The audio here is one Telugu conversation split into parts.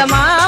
cama.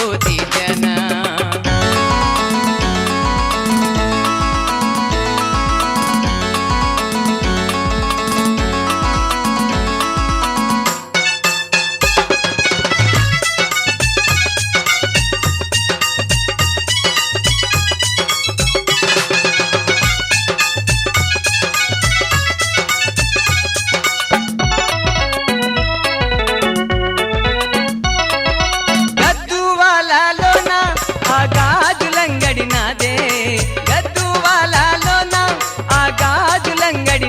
ಗೋತಿ ಜನ ராஜுலங்கடி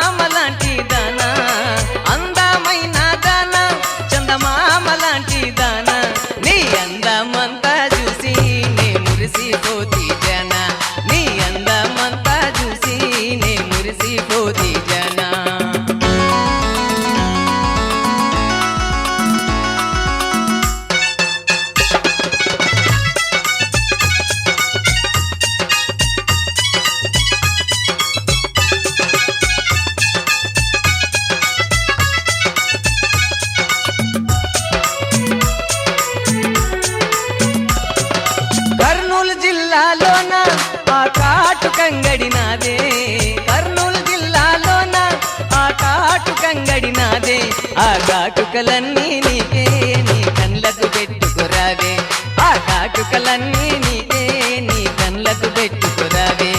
అంగడి నాదే ఆ కాటుకలన్నీ నీకే నీ కళ్ళకు పెట్టుకురావే ఆ కాటుకలన్నీ నీకే నీ కళ్ళకు పెట్టుకురావే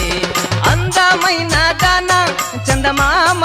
అందమైన దానా చందమామ